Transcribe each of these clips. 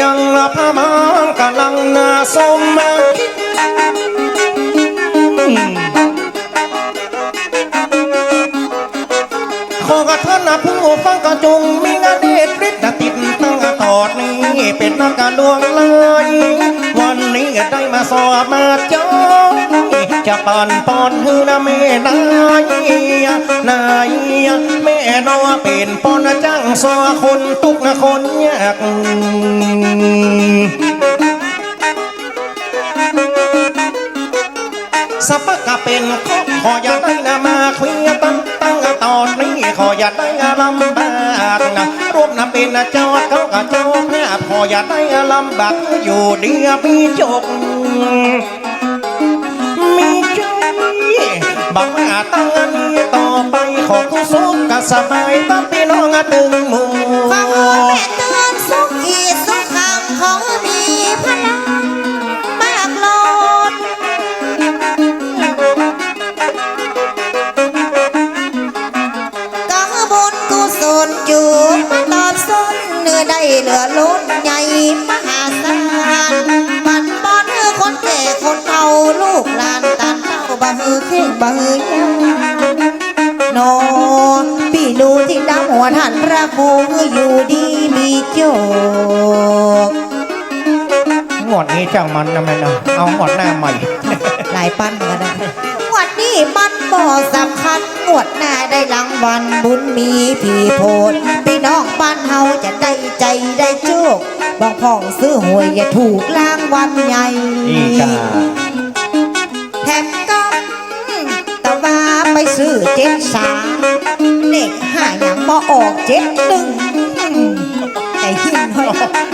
ยังพามางกำลังนาสมมาขอกระท่านผู้ฟังกระจงมีงานเดชฤทธิ์ติดตั้งตอดนี้เป็นนักการลวงเลยวันนี้ได้มาสอบมาเจอจะปั่นปอนฮือนะแม่นายนายแม่ นอเป็นปนจังสอคนทุกคนยากสับปะกะเป็นขอขออย่าได้นะมาเคลียตั้งตั้งตอนนี้ขออย่าได้ลำบากนะรวมนะเป็นเจ้าเขากะเจ้าแม่ขออย่าได้ลำบากอยู่เดียวมีจกมีใจบอกว่าตั้ง สบายตั้งพี่น้องตึงหมู่ฟังแม่เตือนสุขอีสุขคำของมีพลังมากล้นก็บุญกุศลจูบมาตอบสนเนื้อได้เหลือล้นใหญ่มหาศาลมันบอนเออคนแก่คนเฒ่าลูกหลานตานเต้าบ่ฮือเข่งบ่ฮือเยังโน พี่ดูที่ดำหัวท่านพระครูอยู่ดีมีโจกงวดนี้จังมันนะแม่นะเอางวดหน้าใหม่ หลายปั้นเหมือนกันนะงวดนี้มันบ่สำคัญงวดหน้าได้รางวัลบุญมีพี่โพดพี่น้องบ้านเฮาจะได้ใจได้โชคบางพ่องซื้อหวยอย่าถูกรางวัลใหญ่อีกาแถมก็แต่ว่าไปซื้อเจ็ดสาม เลขห้าอย่างบ่ออกเจ็ดหนึ่งใจหินเฮ้ย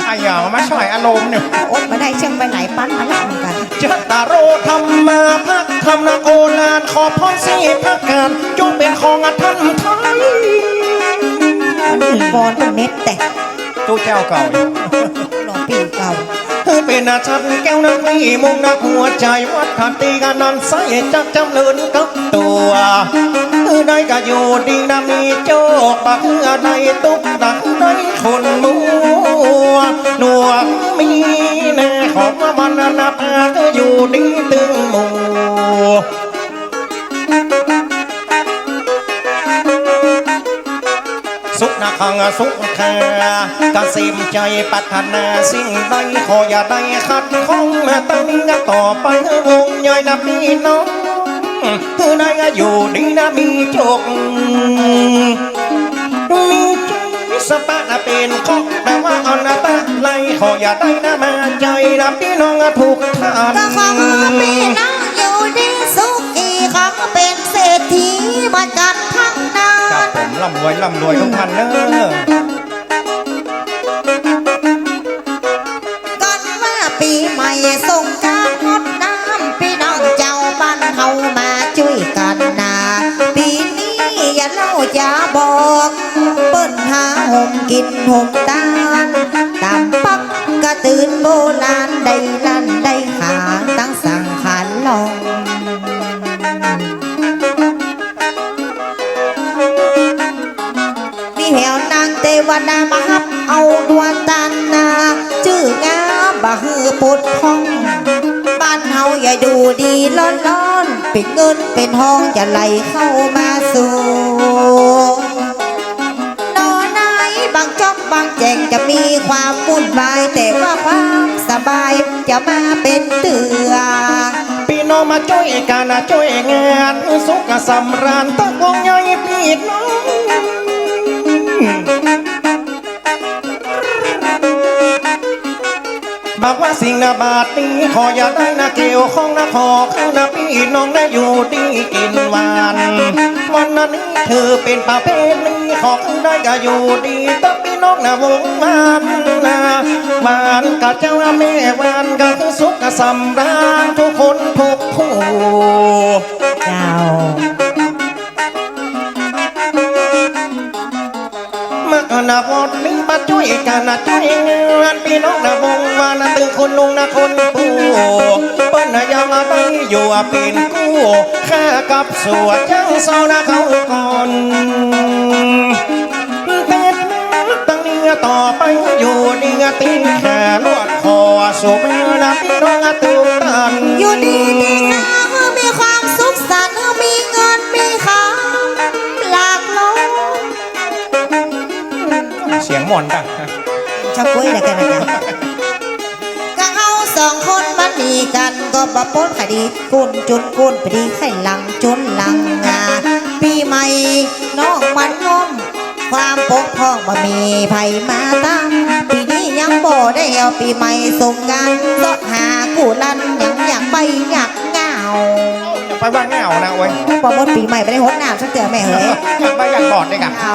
ไอ้หยามาช่วยอารมณ์เนี่ยอดมาได้เชื่อมไปไหนปั้นมาละเหมือนกันจัตตาโรธรรมาพักธรรมนาโอลานขอพรสีพักการจงเป็นของท่านไทยอันนี้ฟอนเป็นเน็ตแต่ตู้เจ้าเก่าหลวงปีเก่าเป็นอาชันแก้วนั้นมีมุงนักหัวใจวัดขันตีกันนันใสจักจำเลินกับตัว ได้ก็อยู่ดีนะมีโจกบักอะไรตุ๊กดักได้คนมัวหนวกมีแน่ของมันนับก็อยู่ดีตึงหมู่สุขนะขังสุขแค่กสิมใจปัฒนาสิ่งใดขออย่าได้ขัดข้องแม่ตั้งนี้ต่อไปวงใหญ่นะพี่น้อง คือได้อยู่ดีนะมีโชคมีใจสปะนะเป็นข้อแต่ว่าเอานะตะไลขออย่าได้นะมาใจนะพี่น้องถูกทานก็ขอพี่น้องอยู่ดีสุขอีขอเป็นเศรษฐีมากันทั้งนั้ครับนผมร่ำรวยร่ำรวยทุกท่านเนอะ อย่าบอกเปิ้นหาห่มกินห่มตาตามปักกระตื่นโบราณได้ลั่นได้ขาตั้งสังขารลองมีแหวนางเทวดามาฮับเอาดวงตานา ชื่องามบะฮือปุดพอง ดูดีร้อนร้อนเป็นเงินเป็นทองจะไหลเข้ามาสู่นอนไหนบางจอบบางแจงจะมีความวุ่นวายแต่ว่าความสบายจะมาเป็นเตือพี่น้องมาช่วยกันนะช่วยงานสุขสำราญตั้งวงใหญ่พี่น้อง บอกว่าสิ่งนาบาทนี้ขออย่าได้นะเกี่ยวของนะขอข้านะพี่น้องได้อยู่ดีกินหวานวันนั้นเธอเป็นประเพณีขอข้าได้ก็อยู่ดีตั้งพี่น้องนะวงวานนะหวานกับเจ้าแม่หวานก็คือสุขสำราญทุกคนทุกผู้เจ้า นะวอนนี้มาช่วยกันนะช่วยงานพี่น้องนะวงวานนะตึงคนลุงนะคนปู่เปิ้นนะยังมาได้อยู่เป็นกู้ข้ากับสัวเจ้าเศร้านะเขาก่อนเป็ดตั้งเนี้อต่อไปอยู่ดีตีแขนสุขนะพี่น้องตุกตันอยู่ดี หมอนดังชอบคุยอะไรกันนะจ๊ะก็เอาสองคนมันดีกันก็บะปนคดีกุนจุนกุนไปดีไข่หลังจุนหลังงาปีใหม่น้องมันงมความปกพ้องบ่มีไผมาตั้งปีนี้ยังบ่ได้เอาปีใหม่ส่งกันก็หากูลันยังอยากไปอยากเหงาอย่าไปว่าเหงานะเว้ยพอหมดปีใหม่ไปได้หดน้ำสักเตือแม่เฮ้ยอยากไปอยากบอดด้วยกันเอา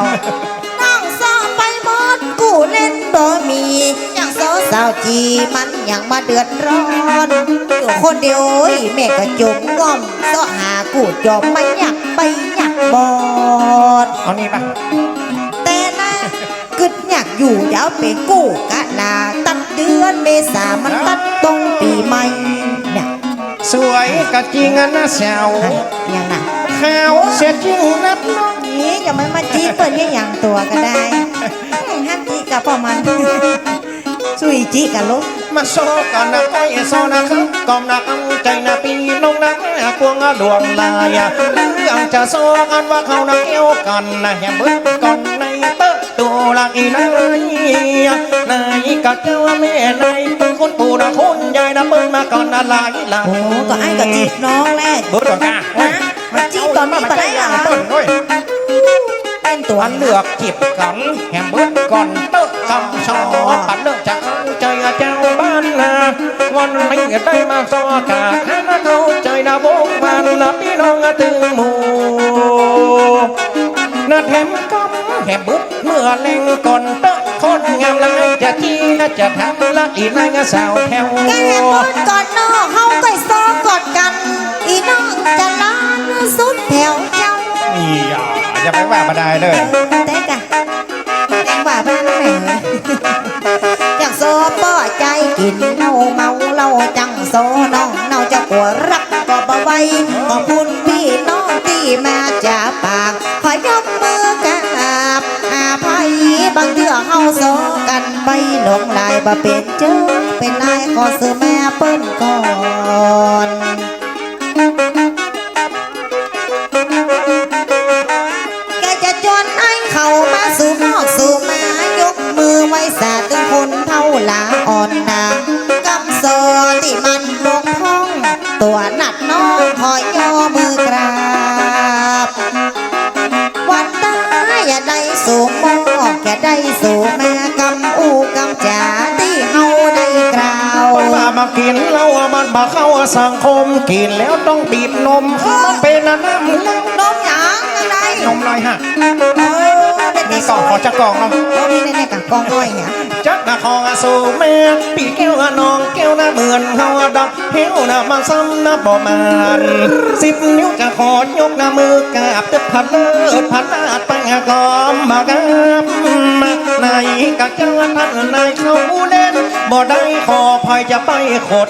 บ่มีอย่างโซสาวจีมันยังมาเดือดร้อนอยู่คนเดียวโอ้ยแม่ก็จมง่อมโซหากูจอมไม่อยากไปอยากบอดเอานี่ปะแต่นะกึดอยากอยู่อยาวเป็นกู้กะลาตัดเดือนเมษามันตัดตรงปีใหม่เนี่ยสวยกะจริงอะนะสาวฮะยังน่ะขาวเสียจริงนับน้องนี่อย่ามามาจีบเปิดเนี่ยอย่างตัวก็ได้ อืมห้ามจีกับพ่อมันสุยจีกับลูกมาโซกันนะไปโซนะครับกอมนะเอาใจนะปีน้องนะพวงดวงลายเรื่องจะโซกันว่าเขานักเอวกันนะแฮมเบิ้ก่อนในเตอตัวลักอีนายนายก็เจ้าแม่นายเป็นคนปู่นะคนใหญ่นะเบิ้มาก่อนนะลายลาโอ้ก็ไอ้ก็จีบน้องแหละเบิ้ก่อนกะมาจีบตอนนี้ปะได้เหรอต้นด้วยเป็น ตัวเลือกจีบกันแฮมเบิ้ก่อนเตอะกำชอปันเลือกจะเอาใจเจ้าบ้านนะวันนี้ได้มาซอกาแค่มาเข้าใจนะวงวันนะพี่น้องตึงหมู่นะแถมกำแฮมเบิ้เมื่อเล่งก่อนเตอะคนงามลายจะจีนะจะทำละอีนายสาวแถวแกแอบนก่อนนอ ไว้ ขอบคุณพี่น้องที่มาจากปาก ขอยกมือกราบอาภัยบางเดือเฮาโซกันไปหลงลายบ่เป็นเจ้าเป็นนายขอซื้อแม่เปิ้นก่อน กอย่าได้สู่แม่กำอูกำจ๋าที่เฮาได้กล่าวมันมามากินเหล้ามันมาเข้าสังคมกินแล้วต้องบีบนมมันเป็นน้ำเหล้านมหยางอะไรนมลอยฮะเออได้มีแต่กล่องขอจะกล่องเนาะเออมีแน่ๆกับกองอ้อยเนี่ย จักนะคองสู่แม่ปีแก้วน้องแก้วนะเหมือนเฮาดอกเฮวนะมาซ้ำนะบ่มานสิบนิ้วจะขอยกนะมือกราบตึกพันเลิศพันลาดไปกอมมากราบในกะเจ้าท่านนายเขาเล่นบ่ได้ขอภัยจะไปขด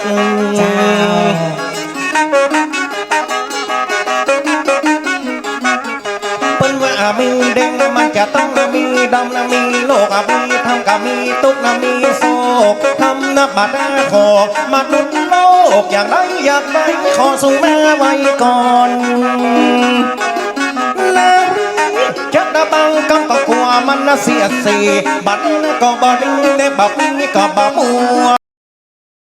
มีเด้งมันจะต้องมีดำนะมีโลกอะมีทำกับมีตุกนะมีโศกทำนับบัดาขอมนุษย์โลกอยากได้อยากได้ขอสู่แม่ไว้ก่อนนารีจักระบังกำก็กลัวมันนะเสียสีบัดนี้ก็บ่ดีได้บับนี้ก็บ่มู